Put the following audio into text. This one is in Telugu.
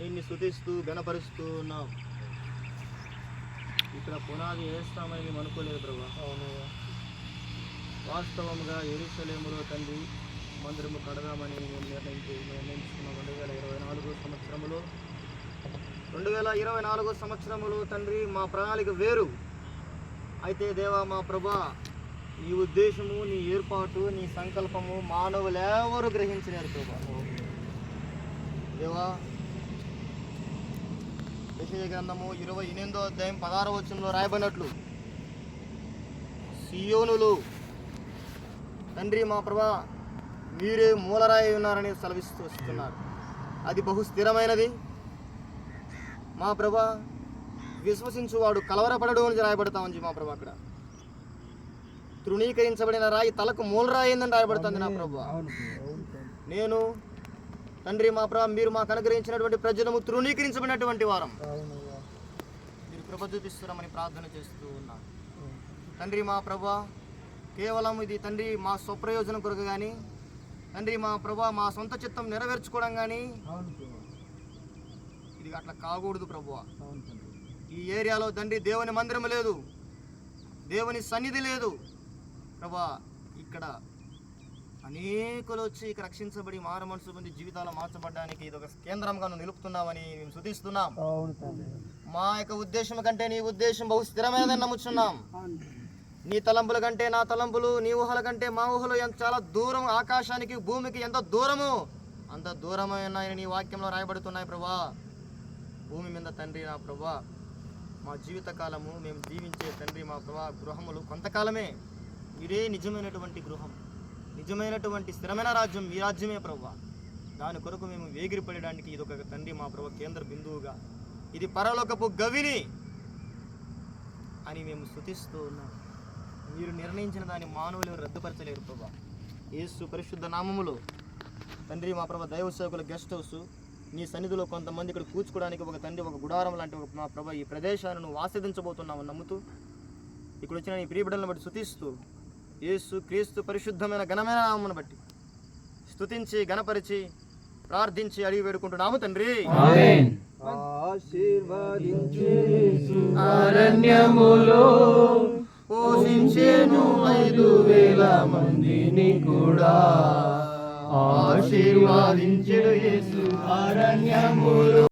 నిన్ను స్థుతిస్తూ గణపరుస్తూ ఉన్నాం ఇక్కడ పునాది వేస్తామని మేము అనుకోలేదు ప్రభా. అవునయ్యా. వాస్తవంగా ఎరుసలేములో తండ్రి మందిరము కడదామని మేము నిర్ణయించి నిర్ణయించుకున్నాం. రెండు వేల ఇరవై నాలుగు సంవత్సరములో రెండు వేల ఇరవై నాలుగు సంవత్సరములో తండ్రి మా ప్రణాళిక వేరు. అయితే దేవా మా ప్రభా నీ ఉద్దేశము నీ ఏర్పాటు నీ సంకల్పము మానవులు ఎవరు గ్రహించలేరు ప్రభా. దేవా యెషయా గ్రంథము ఇరవై ఎనిమిదో అధ్యాయం పదహారవ వచనంలో రాయబడినట్లు సియోనులు తండ్రి మా ప్రభా మీరే మూలరాయి ఉన్నారని సెలవిస్తూ వస్తున్నారు. అది బహు స్థిరమైనది. మా ప్రభా విశ్వసించువాడు కలవరపడడు అని రాయబడతామని మా ప్రభా అక్కడ. తృణీకరించబడిన రాయి తలకు మూలరాయి ఏందని రాయబడుతుంది నా ప్రభా. నేను తండ్రి మా ప్రభా మీరు మాకు అనుగ్రహించినటువంటి ప్రజలము తృణీకరించబడినటువంటి వారం. మీరు కృప చూపిస్తున్నామని ప్రార్థన చేస్తూ ఉన్నాను. తండ్రి మా ప్రభా కేవలం ఇది తండ్రి మా స్వప్రయోజనం కొరకు కానీ తండ్రి మా ప్రభా మా సొంత చిత్తం నెరవేర్చుకోవడం కానీ ప్రభా. ఇది అట్లా కాకూడదు తండ్రి. ఈ ఏరియాలో తండ్రి దేవుని మందిరం లేదు దేవుని సన్నిధి లేదు. ప్రభా ఇక్కడ అనేకులు వచ్చి ఇక్కడ రక్షించబడి మారు మనసు మంది జీవితాలు మార్చబడడానికి ఇది ఒక కేంద్రంగా నువ్వు నిలుపుతున్నావని మేము తండ్రి. మా యొక్క ఉద్దేశం కంటే నీ ఉద్దేశం బహు స్థిరమైనదని నమ్ముచున్నాం. నీ తలంపుల కంటే నా తలంపులు నీ ఊహల కంటే మా ఊహలు ఎంత చాలా దూరం ఆకాశానికి భూమికి ఎంత దూరము అంత దూరమైన నీ వాక్యంలో రాయబడుతున్నాయి ప్రభా. భూమి మీద తండ్రి నా ప్రభా. మా జీవిత కాలము మేము జీవించే తండ్రి మా ప్రభా. గృహములు కొంతకాలమే. ఇదే నిజమైనటువంటి గృహం. నిజమైనటువంటి స్థిరమైన రాజ్యం ఈ రాజ్యమే ప్రభు దాని కొరకు మేము వేగిరిపడడానికి ఇది ఒక తండ్రి మా ప్రభు కేంద్ర బిందువుగా. ఇది పరలోకపు గవిని అని మేము స్థుతిస్తూ ఉన్నాం. మీరు నిర్ణయించిన దాన్ని మానవులు రద్దుపరచలేరు ప్రభా. యేసు పరిశుద్ధ నామములు తండ్రి మా ప్రభా దైవ సేవకుల గెస్ట్ హౌస్ నీ సన్నిధిలో కొంతమంది ఇక్కడ కూర్చుకోవడానికి ఒక తండ్రి ఒక గుడారం లాంటి ఒక మా ప్రభా ఈ ప్రదేశాన్ని నువ్వు ఆస్వాదించబోతున్నావు నమ్ముతూ ఇక్కడ వచ్చిన నీ ప్రియబిడ్డలను బట్టి శుతిస్తూ యేసు క్రీస్తు పరిశుద్ధమైన ఘనమైన నామమును బట్టి. స్తుతించి గణపరిచి ప్రార్థించి అడిగి వేడుకుంటున్నాము తండ్రి. ఆశీర్వదించు అరణ్యములో పోషించేను ఐదు వేల మందిని కూడా. ఆశీర్వాదించెడు యేసు. అరణ్యములో